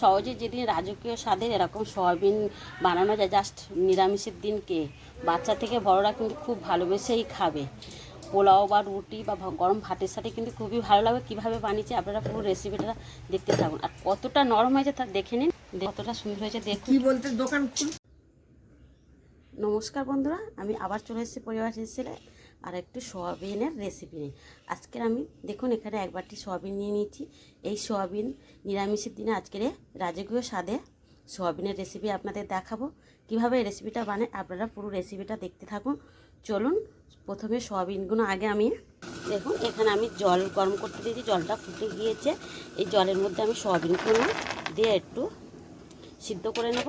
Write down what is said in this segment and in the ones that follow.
সহজে যেদিন রাজকীয় স্বাদের এরকম সয়াবিন বানানো যায় জাস্ট নিরামিষের দিনকে। বাচ্চা থেকে বড়রা কিন্তু খুব ভালোবেসেই খাবে। পোলাও বা রুটি বা গরম ভাতের সাথে কিন্তু খুবই ভালো লাগবে কীভাবে বানিয়েছি আপনারা পুরো রেসিপিটা দেখতে থাকুন। আর কতটা নরম হয়েছে তা দেখে নিন। কতটা সুন্দর হয়েছে দেখুন। কি বলতে দোকান নমস্কার বন্ধুরা আমি আবার চলে এসেছি পরিবার হিসেবে আর একটু সোয়াবিনের রেসিপি নিয়ে আজকের আমি, দেখুন এখানে এক বাটি সোয়াবিন নিয়ে নিয়েছি। এই সোয়াবিন নিরামিষের দিনে আজকের রাজকীয় স্বাদে সোয়াবিনের রেসিপি আপনাদের দেখাবো। কীভাবে এই রেসিপিটা বানায়, আপনারা পুরো রেসিপিটা দেখতে থাকুন। চলুন, প্রথমে সোয়াবিনগুলো আগে আমি, দেখুন, এখানে আমি জল গরম করতে দিয়েছি, জলটা ফুটে গিয়েছে। এই জলের মধ্যে আমি সোয়াবিনগুলো দিয়ে একটু সিদ্ধ করে নেব।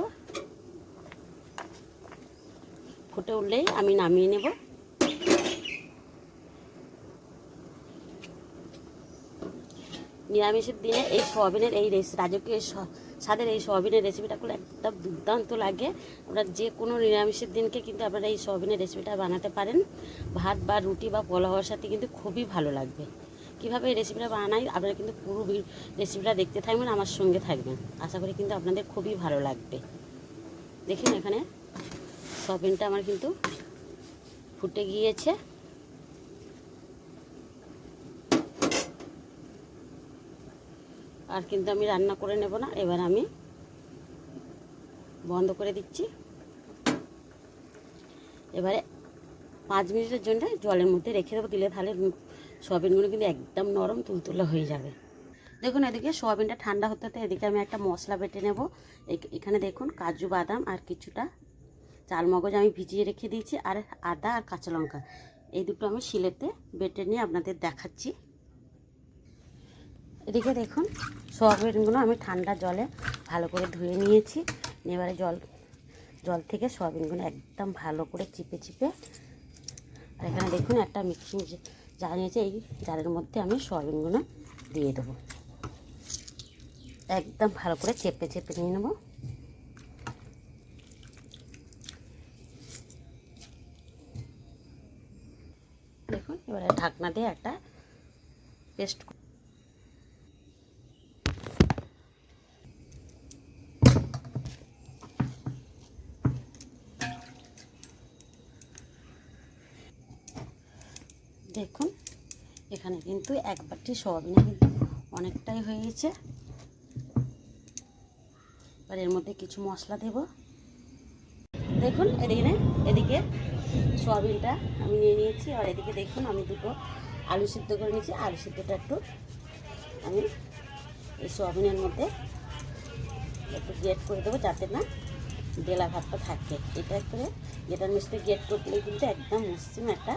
ফুটে উঠলেই আমি নামিয়ে নেব। নিরামিষের দিনে এই সোয়াবিনের এই রেস, রাজকীয় স্বাদের এই সোয়াবিনের রেসিপিটা করলে একদম দুর্দান্ত লাগে। আপনারা যে কোনো নিরামিষের দিনকে কিন্তু আপনারা এই সোয়াবিনের রেসিপিটা বানাতে পারেন। ভাত বা রুটি বা পোলাওয়ার সাথে কিন্তু খুবই ভালো লাগবে। কীভাবে এই রেসিপিটা বানাই, আপনারা কিন্তু পুরো রেসিপিটা দেখতে থাকবেন, আমার সঙ্গে থাকবেন। আশা করি কিন্তু আপনাদের খুবই ভালো লাগবে। দেখুন এখানে, সোয়াবিনটা আমার কিন্তু ফুটে গিয়েছে। আর কিন্তু আমি রান্না করে নেব না, এবার আমি বন্ধ করে দিচ্ছি। এবারে পাঁচ মিনিটের জন্য জলের মধ্যে রেখে দেবো, দিলে তাহলে সয়াবিনগুলো কিন্তু একদম নরম তুলতুলে হয়ে যাবে। দেখুন, এদিকে সয়াবিনটা ঠান্ডা হতে হতে এদিকে আমি একটা মশলা বেটে নেব। এখানে দেখুন, কাজু বাদাম আর কিছুটা চাল মগজ আমি ভিজিয়ে রেখে দিয়েছি, আর আদা আর কাঁচা লঙ্কা। এই দুটো আমি শিলেতে বেটে নিয়ে আপনাদের দেখাচ্ছি। এদিকে দেখুন, সোয়াবিনগুলো আমি ঠান্ডা জলে ভালো করে ধুয়ে নিয়েছি। এবারে জল জল থেকে সোয়াবিনগুলো একদম ভালো করে চিপে চিপে, আর এখানে দেখুন একটা মিক্সিং জার নিয়েছে, এই জারের মধ্যে আমি সোয়াবিনগুলো দিয়ে দেবো। একদম ভালো করে চেপে চেপে নিয়ে নেব। দেখুন, এবারে ঢাকনা দিয়ে একটা পেস্ট দেখুন, এখানে কিন্তু এক বাটি সয়াবিনে অনেকটাই হয়ে গেছে। এবার এর মধ্যে কিছু মশলা দেব। দেখুন, এদিকে এদিকে সয়াবিনটা আমি নিয়ে নিয়েছি। আর এদিকে দেখুন, আমি দুটো আলু সিদ্ধ করে নিয়েছি। আলু সিদ্ধটা একটু আমি এই সয়াবিনের মধ্যে একটু গেট করে দেবো যাতে না বেলা ভাতটা থাকে। এটা করে যেটার মিষ্টি গেট করলে কিন্তু একদম মুসলিম একটা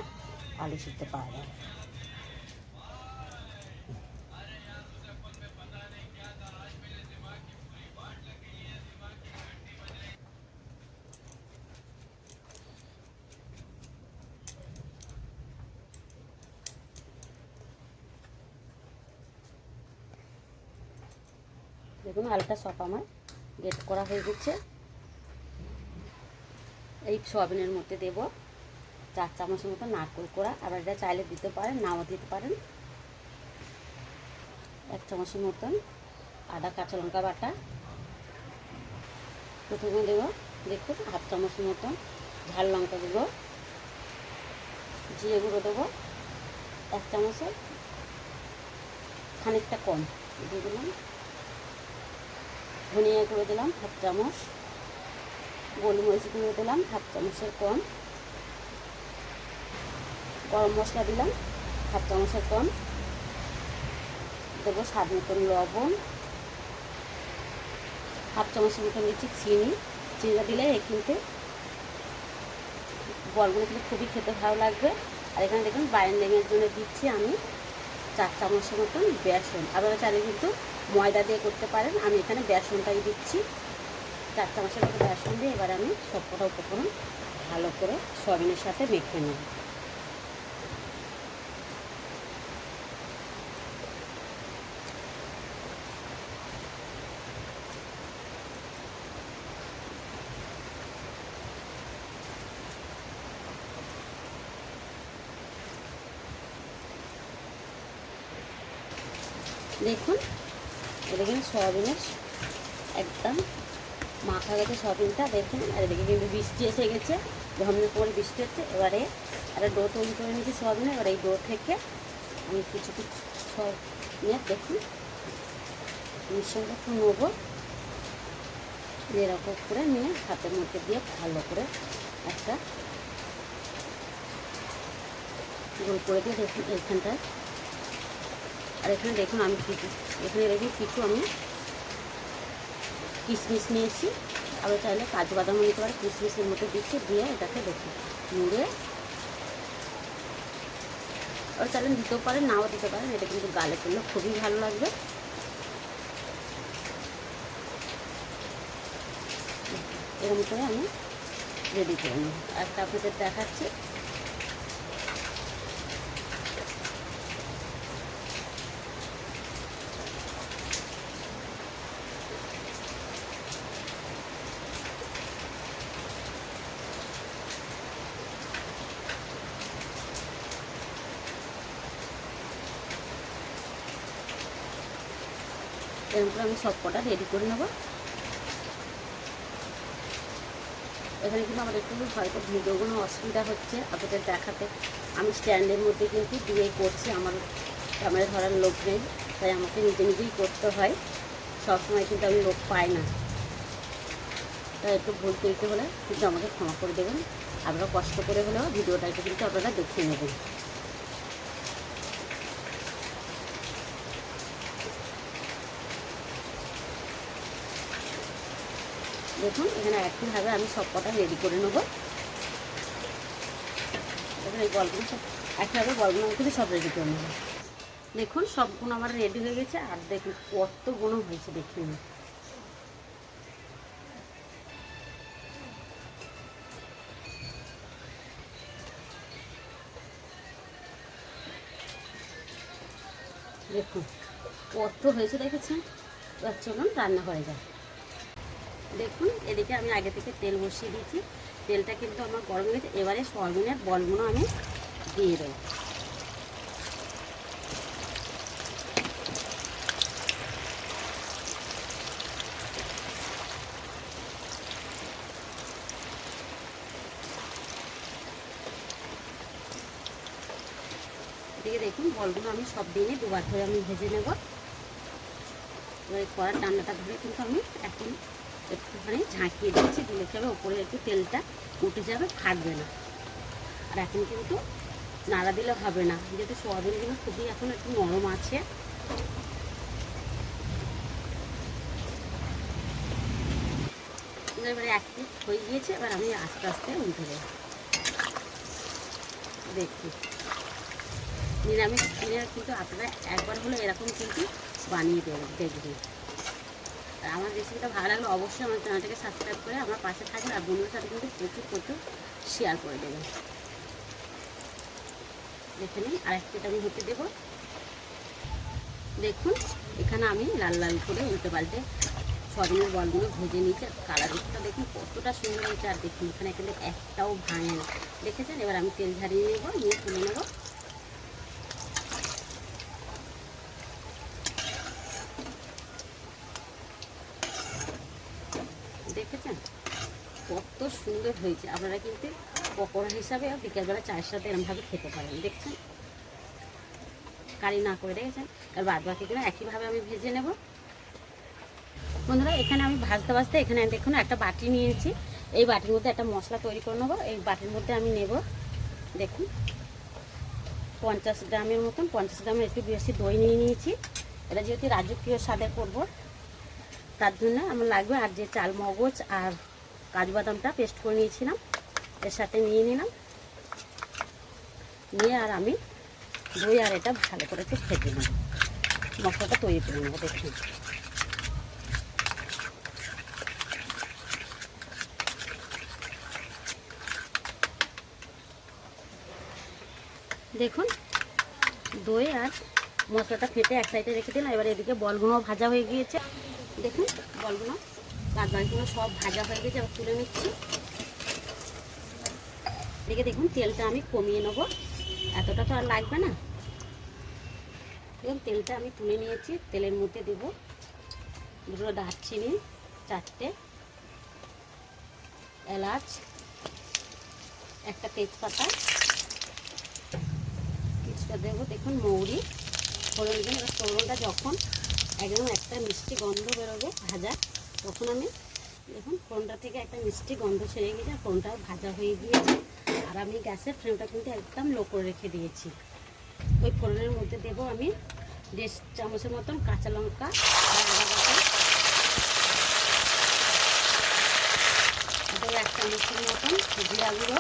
আলু সিদ্ধ পাওয়া যায় দেখুন, আলুটা সব আমার গেট করা হয়ে গেছে। এই সয়াবিনের মধ্যে দেব। চার চামচের মতো নারকোল করা আবার এটা চাইলে দিতে পারেন, নাও দিতে পারেন। এক চামচের মতন আদা, কাঁচা লঙ্কা বাটা। প্রথমে দেবো, দেখুন, হাফ চামচের মতন ঝাল লঙ্কা গুঁড়ো। জিরে গুঁড়ো দেবো, এক চামচের খানিকটা কম দিয়ে দিলাম। ধনিয়া গুঁড়ো দিলাম, হাফ চামচ। গোলমরিচ গুঁড়ো দিলাম, হাফ চামচের কম। গরম মশলা দিলাম, হাফ চামচের কম। দেবো স্বাদ মতন লবণ। হাফ চামচের মতন দিচ্ছি চিনি। চিনিটা দিলে কিন্তু বলগুলো কিন্তু খুবই খেতে ভালো লাগবে। আর এখানে দেখুন বাইন্ডিংয়ের জন্য দিচ্ছি আমি চার চামচের মতন বেসন। আপনারা চাইলে কিন্তু ময়দা দিয়ে করতে পারেন। আমি এখানে বেসনটাই দিচ্ছি। চার চামচের মতো বেসন দিয়ে এবার আমি সব সবকটা উপকরণ ভালো করে সয়াবিনের সাথে মেখে নেব। দেখুন কিন্তু সয়াবিনের একদম মাখা গেছে সয়াবিনটা, দেখুন, আর এদিকে কিন্তু বৃষ্টি এসে গেছে ঝমঝম করে বৃষ্টি হচ্ছে, এবারে একটা ডো তৈরি করে নিয়েছি সয়াবিনে এবার এই ডো থেকে আমি কিছু কিছু সব নিয়ে দেখুন, মিশ্রণটা একটু নেব এরকম করে নিয়ে হাতের মধ্যে দিয়ে ভালো করে একটা গোল করে দিয়ে দেখুন এইখানটায় আর এখানে দেখুন আমি কিছু এখানে দেখুন কিছু আমি কিশমিশ নিয়েছি। আবার চাইলে কাজু বাদামও নিতে পারে। কিশমিশের মতো দিচ্ছি, দিয়ে এটাকে দেখুন মুড়ে। আবার চাইলে দিতেও পারেন, নাও দিতে পারেন। এটা কিন্তু গালে করলে খুবই ভালো লাগবে। এরকম করে আমি রেডি করে নেব একটা আপনাদের দেখাচ্ছি। এরকম করে আমি সব কটা রেডি করে নেব। এখানে কিন্তু আমার একটু হয়তো ভিডিওগুলো অসুবিধা হচ্ছে আপনাদের দেখাতে। আমি স্ট্যান্ডের মধ্যে কিন্তু দিয়ে করছি, আমার ক্যামেরা ধরার লোক নেই, তাই আমাকে নিজে নিজেই করতে হয়। সবসময় কিন্তু আমি লোক পাই না। তাই একটু ভুল করতে হলে কিন্তু আমাকে ক্ষমা করে দেবেন। আপনারা কষ্ট করে হলেও ভিডিওটা একটু কিন্তু আপনারা দেখে নেবেন। দেখুন, এখানে একইভাবে আমি সব কটা রেডি করে নেব। দেখুন, এই বলগুলো সব, একইভাবে কিন্তু সব রেডি করে নেব। দেখুন, সবগুলো আমার রেডি হয়ে গেছে, আর দেখুন কত গুণ হয়েছে দেখুন দেখুন, কত হয়েছে দেখেছেন? চলুন রান্না করে যায় দেখুন, এদিকে আমি আগে থেকে তেল বসিয়ে দিয়েছি। তেলটা কিন্তু আমার গরম হয়ে গেছে। এবারে সয়াবিনের বলগুলো আমি দিয়ে দেবো। দেখুন, বলগুলো আমি সব দিনে দুবার করে আমি ভেজে নেব। এবার কড়ার টান্নাটা ধরে কিন্তু আমি এখন একটুখানি ঝাঁকিয়ে দিচ্ছি দিলে কি হবে? ওপরে একটু তেলটা উঠে যাবে, ফাটবে না। আর এখন কিন্তু নাড়া দিলে হবে না। যেহেতু সোয়াবিনগুলো খুবই এখন একটু নরম আছে। এবারে এক হয়ে গিয়েছে, এবার আমি আস্তে আস্তে উঠে দেবো। দেখি। নিরামিষ কিন্তু আপনারা একবার হলে এরকম কিন্তু বানিয়ে দেবেন দেখবেন। আর আমার রেসিপিটা ভালো লাগলে অবশ্যই আমার চ্যানেলটাকে সাবস্ক্রাইব করে আমার পাশে থাকবেন আর বন্ধুদের সাথে কিন্তু প্রচুর প্রচুর শেয়ার করে দেবেন। দেখে নিন, আরেকটা আমি হতে দেবো। দেখুন, এখানে আমি লাল লাল করে উল্টে পাল্টে সবিনের বলগুলো ভেজে নিয়েছি আর কালারটা দেখুন কতটা সুন্দর হয়েছে। আর দেখুন, এখানে কিন্তু একটাও ভাঙে দেখেছেন? এবার আমি তেল ঝারিয়ে নেব, নিয়ে তুলে নেব। দেখেছেন? কত সুন্দর হয়েছে। আপনারা কিন্তু পকোড়া হিসাবে বিকেলবেলা চায়ের সাথে এরমভাবে খেতে পারেন, দেখছেন? কারি না করে দেখেছেন? আর বাদ বাকিগুলো একইভাবে আমি ভেজে নেব। বন্ধুরা, এখানে আমি ভাজতে ভাজতে এখানে দেখুন একটা বাটি নিয়েছি। এই বাটির মধ্যে একটা মশলা তৈরি করে নেব। এই বাটির মধ্যে আমি নেব, দেখুন, পঞ্চাশ গ্রামের মতন, পঞ্চাশ গ্রামের একটু বেশি দই নিয়ে নিয়েছি। এটা যেহেতু রাজকীয় স্বাদে করব তার জন্য আমার লাগবে আর যে চাল মগজ আর কাজু বাদামটা পেস্ট করে নিয়েছিলাম, এর সাথে নিয়ে নিলাম। নিয়ে আর আমি দই আর এটা ভালো করে একটু ফেটে নেব। মশলাটা তৈরি করে নেব, দেখুন। দেখুন, দই আর মশলাটা ফেটে এক সাইডে রেখে দিলাম, এবার এদিকে বলগুলো ভাজা হয়ে গিয়েছে। দেখুন বলগুলো বাদ বাকিগুলো সব ভাজা হয়ে গেছে, এবার তুলে নিচ্ছি। এদিকে দেখুন, তেলটা আমি কমিয়ে নেব। এতটা তো আর লাগবে না। দেখুন, তেলটা আমি তুলে নিয়েছি, তেলের মধ্যে দেবো দুটো দারচিনি, চারটে এলাচ, একটা তেজপাতা। কিছুটা দেবো, দেখুন, মৌরি ফোড়ন দিন ফোড়নটা যখন একদম একটা মিষ্টি গন্ধ বেরোবে ভাজা। তখন আমি দেখুন ফোড়নটা থেকে একটা মিষ্টি গন্ধ ছেড়ে গিয়েছে আর ফোড়নটাও ভাজা হয়ে গিয়েছে। আর আমি গ্যাসের ফ্লেমটা কিন্তু একদম লো করে রেখে দিয়েছি। ওই ফোড়নের মধ্যে দেবো আমি দেড় চামচের মতন কাঁচা লঙ্কা। এক চামচের মতন জিরা গুঁড়ো।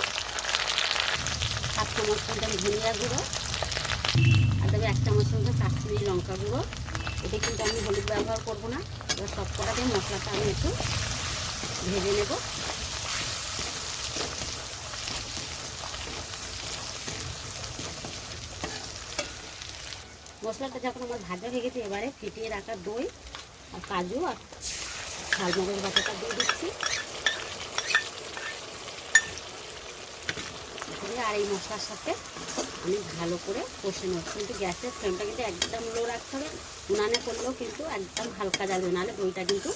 সাত চামচ মতন ধনিয়া গুঁড়ো। আর দেবো এক চামচ মতন কাশ্মীরি লঙ্কা গুঁড়ো। এটা কিন্তু আমি হলুদ ব্যবহার করব না। এবার সব দিয়ে মশলাটা আমি একটু ভেজে নেব। মশলাটা যখন আমার ভাজা হয়ে গেছে, এবারে ফিটিয়ে রাখা দই আর কাজু আর ঝালমগজ বাটাটা দিয়ে দিচ্ছি। দিয়ে আর এই মশলার সাথে আমি ভালো করে কষে নেব। কিন্তু গ্যাসের ফ্লেমটা কিন্তু একদম লো রাখতে হবে। উনানে করলেও কিন্তু একদম হালকা যাবে, নাহলে দইটা কিন্তু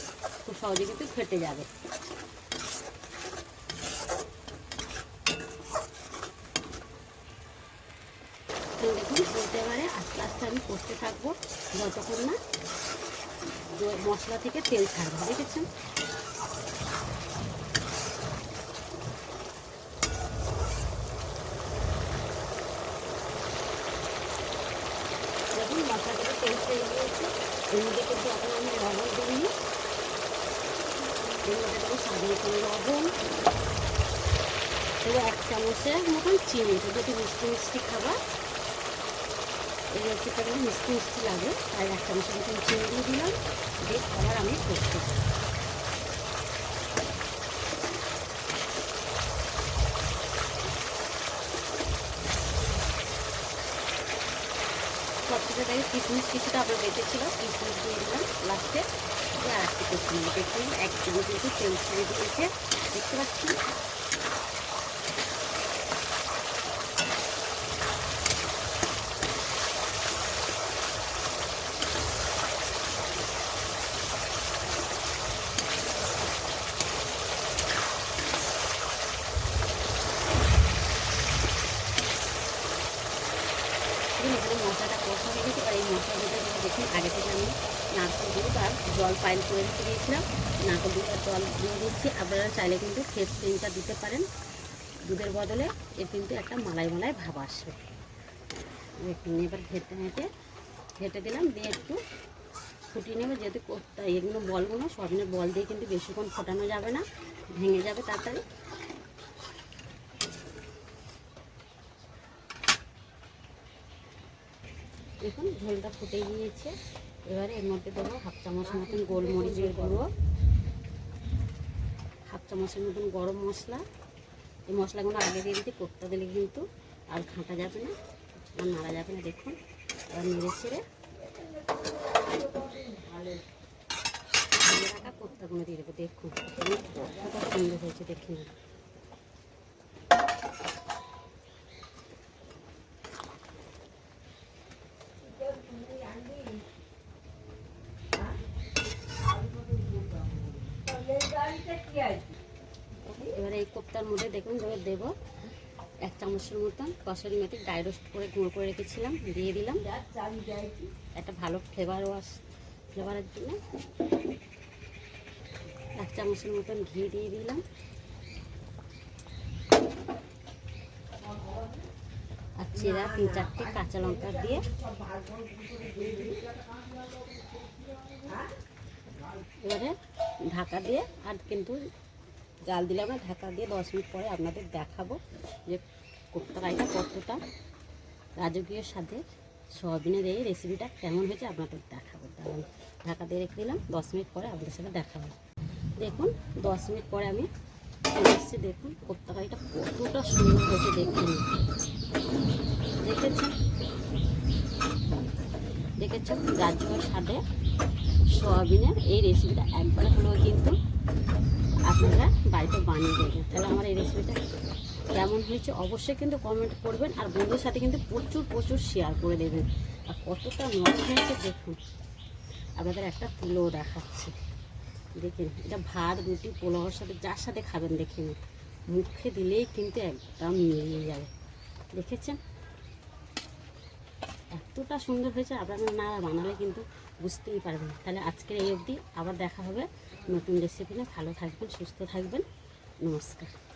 খুব সহজে কিন্তু ফেটে যাবে। দেখুন, বলতে পারে আস্তে আস্তে আমি কষতে থাকব, যতক্ষণ না মশলা থেকে তেল ছাড়বো, দেখেছেন? দেখুন মশলা হয়ে গিয়েছে এর কিন্তু এখন আমি লবণ দিইনি এর মধ্যে দেবো স্বাদ মতন লবণ এবার এক চামচের মতন চিনি এটা যদি মিষ্টি মিষ্টি খাবার এই রেসিপিটা মিষ্টি মিষ্টি লাগে তাই এক চামচের মতন চিনি দিয়ে দিলাম দিয়ে খাবার আমি করতে সবথেকে থেকে কিশমিশ কিছুটা আবার বেঁচেছিল কিশমিশ দিয়ে দিলাম লাস্টে আর একটু নেব দেখুন একদম কিন্তু তেল ছেড়ে দিয়েছে। দেখতে পাচ্ছি দেখুন এখানে মশলাটা কষা হয়ে গেছে আর এই মশলার যেটা দেখুন, আগে থেকে আমি নারকেল দুধ জল পাইল করে রেখে দিয়েছিলাম। নারকেল দুধ আর জল দিয়ে দিচ্ছি। আপনারা চাইলে কিন্তু ফেস ক্রিমটা দিতে পারেন। দুধের বদলে এর কিন্তু একটা মালাই মালাই ভাব আসবে। দেখুন এবার ঘেটে হেঁটে ঘেটে দিলাম। দিয়ে একটু ফুটিয়ে নেবে, যেহেতু এগুলো বলগুলো সবিনের বল দিয়ে কিন্তু বেশিক্ষণ ফোটানো যাবে না, ভেঙে যাবে তাড়াতাড়ি। দেখুন, ঝোলটা ফুটে গিয়েছে। এবারে এর মধ্যে দেবো হাফ চামচ মতন গোলমরিচের গুঁড়ো। হাফ চামচের মতন গরম মশলা। এই মশলাগুলো আগে দিয়ে দিতে, কোপ্তা দিলে কিন্তু আর ঘাঁটা যাবে না, আর নাড়া যাবে না, দেখুন। এবার নেড়ে ছেড়ে রাখা কোপ্তাগুলো দিয়ে দেবো, দেখুন। কতটা সুন্দর হয়েছে দেখে কোপ্তার মধ্যে দেখুন, এবার দেবো এক চামচের মতন কসুরি মেথি ড্রাই রোস্ট করে গুঁড়ো করে রেখেছিলাম, দিয়ে দিলাম। একটা ভালো ফ্লেভার ওয়াশ ফ্লেভারের জন্য। এক চামচের মতন ঘি দিয়ে দিলাম। আর চিরা, তিন চারটে কাঁচা লঙ্কা দিয়ে। এবারে ঢাকা দিয়ে আর কিন্তু জাল দিলাম না ঢাকা দিয়ে দশ মিনিট পরে আপনাদের দেখাবো যে কোপ্তা রাইটা কতটা রাজকীয় স্বাদে সয়াবিনের এই রেসিপিটা কেমন হয়েছে আপনাদের দেখাবো। দাঁড়ান ঢাকা দিয়ে রেখে দিলাম, দশ মিনিট পরে আপনাদের সাথে দেখাবো। দেখুন, দশ মিনিট পরে আমি এসেছি, দেখুন কোপ্তা কারিটা কতটা সুন্দর হয়েছে দেখুন দেখেছেন? দেখেছেন? রাজকীয় স্বাদে সয়াবিনের এই রেসিপিটা একবার হলেও কিন্তু আপনারা বাড়িতে বানিয়ে দেবেন। তাহলে আমার এই রেসিপিটা কেমন হয়েছে অবশ্যই কিন্তু কমেন্ট করবেন আর বন্ধুদের সাথে কিন্তু প্রচুর প্রচুর শেয়ার করে দেবেন। আর কতটা মজা হয়েছে দেখুন। আপনাদের একটা তুলেও দেখাচ্ছি। দেখেন, এটা ভাত, রুটি, পোলাওর সাথে যার সাথে খাবেন দেখে নিন মুখে দিলেই কিন্তু একদম মিলিয়ে যাবে। দেখেছেন? এতটা সুন্দর হয়েছে, আপনারা না বানালে কিন্তু বুঝতেই পারবেন তাহলে আজকের এই অবধি আবার দেখা হবে। নতুন রেসিপি না ভালো থাকবেন সুস্থ থাকবেন। নমস্কার।